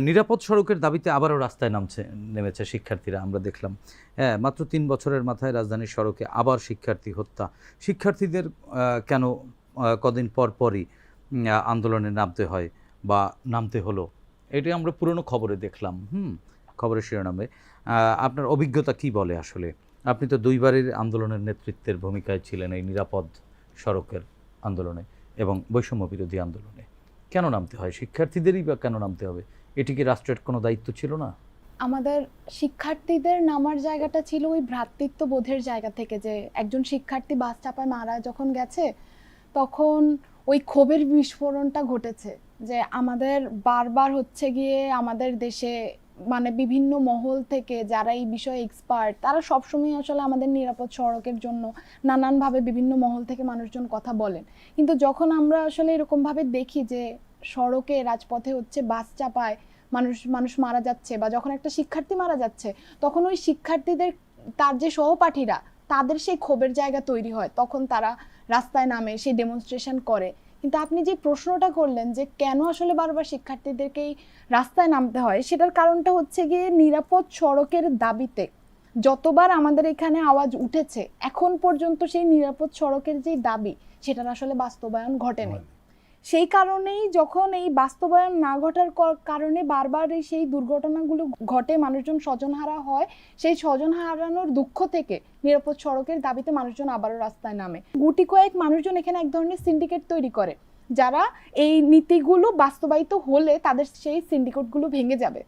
নিরাপদ সড়কের দাবিতে আবারও রাস্তায় নামছে, নেমেছে শিক্ষার্থীরা, আমরা দেখলাম। হ্যাঁ মাত্র তিন বছরের মাথায় রাজধানীর সড়কে আবার শিক্ষার্থী হত্যা। শিক্ষার্থীদের কেন কদিন পর পরই আন্দোলনে নামতে হয় বা নামতে হলো, এটি আমরা পুরনো খবরে দেখলাম, হুম, খবরের শিরোনামে। আপনার অভিজ্ঞতা কি বলে আসলে? আপনি তো দুইবারের আন্দোলনের নেতৃত্বের ভূমিকায় ছিলেন এই নিরাপদ সড়কের আন্দোলনে এবং বৈষম্য বিরোধী আন্দোলনে। কেন নামতে হয়? শিক্ষার্থীদেরই বা কেন নামতে হবে? এটি কি রাষ্ট্রের কোনো দায়িত্ব ছিল না? আমাদের শিক্ষার্থীদের নামার জায়গাটা ছিল ওই ভ্রাতৃত্ব বোধের জায়গা থেকে যে একজন শিক্ষার্থী বাস চাপায় মারা যখন গেছে, তখন ওই ক্ষোভের বিস্ফোরণটা ঘটেছে যে আমাদের বারবার হচ্ছে গিয়ে আমাদের দেশে মানে বিভিন্ন মহল থেকে যারা এই বিষয়ে এক্সপার্ট তারা সবসময় আসলে আমাদের নিরাপদ সড়কের জন্য নানানভাবে বিভিন্ন মহল থেকে মানুষজন কথা বলেন। কিন্তু যখন আমরা আসলে এরকমভাবে দেখি যে সড়কে রাজপথে হচ্ছে বাস চাপায় মানুষ মানুষ মারা যাচ্ছে বা যখন একটা শিক্ষার্থী মারা যাচ্ছে, তখন ওই শিক্ষার্থীদের তার যে সহপাঠীরা, তাদের সেই ক্ষোভের জায়গা তৈরি হয়। তখন তারা রাস্তায় নামে, সেই ডেমনস্ট্রেশন করে। কিন্তু আপনি যে প্রশ্নটা করলেন যে কেন আসলে বারবার শিক্ষার্থীদেরকেই রাস্তায় নামতে হয়, সেটার কারণটা হচ্ছে গিয়ে নিরাপদ সড়কের দাবিতে যতবার আমাদের এখানে আওয়াজ উঠেছে, এখন পর্যন্ত সেই নিরাপদ সড়কের যে দাবি, সেটার আসলে বাস্তবায়ন ঘটেনি। সেই কারণেই যখন এই বাস্তবায়ন না ঘটার কারণে বারবার এই সেই দুর্ঘটনাগুলো ঘটে মানুষজন স্বজনহারা হয় সেই স্বজন হারানোর দুঃখ থেকে নিরাপদ সড়কের দাবিতে মানুষজন আবারও রাস্তায় নামে। গুটি কয়েক মানুষজন এখানে এক ধরনের সিন্ডিকেট তৈরি করে যারা এই নীতিগুলো বাস্তবায়িত হলে তাদের সেই সিন্ডিকেটগুলো ভেঙে যাবে।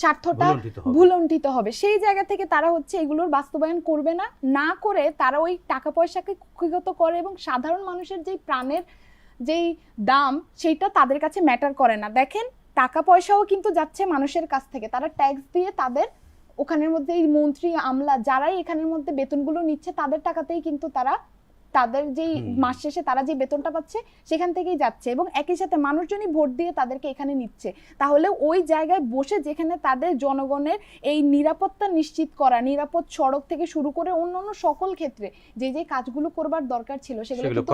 স্বার্থটা ভুলণ্ঠিত হবে। সেই জায়গা থেকে তারা হচ্ছে এগুলোর বাস্তবায়ন করবে না না করে তারা ওই টাকা পয়সাকে কুক্ষিগত করে এবং সাধারণ মানুষের যেই প্রাণের যেই দাম সেইটা তাদের কাছে ম্যাটার করে না। দেখেন টাকা পয়সাও কিন্তু যাচ্ছে মানুষের কাছ থেকে। তারা ট্যাক্স দিয়ে তাদের ওখানের মধ্যে এই মন্ত্রী আমলা যারাই এখানের মধ্যে বেতনগুলো নিচ্ছে তাদের টাকাতেই কিন্তু তারা তাদের যেই মাস শেষে তারা যে বেতনটা পাচ্ছে সেখান থেকেই যাচ্ছে এবং একই সাথে মানুষজনই ভোট দিয়ে তাদেরকে এখানে নিচ্ছে। তাহলে ওই জায়গায় বসে যেখানে তাদের জনগণের এই নিরাপত্তা নিশ্চিত করা নিরাপদ সড়ক থেকে শুরু করে অন্যান্য সকল ক্ষেত্রে যে যে কাজগুলো করবার দরকার ছিল সেগুলো কিন্তু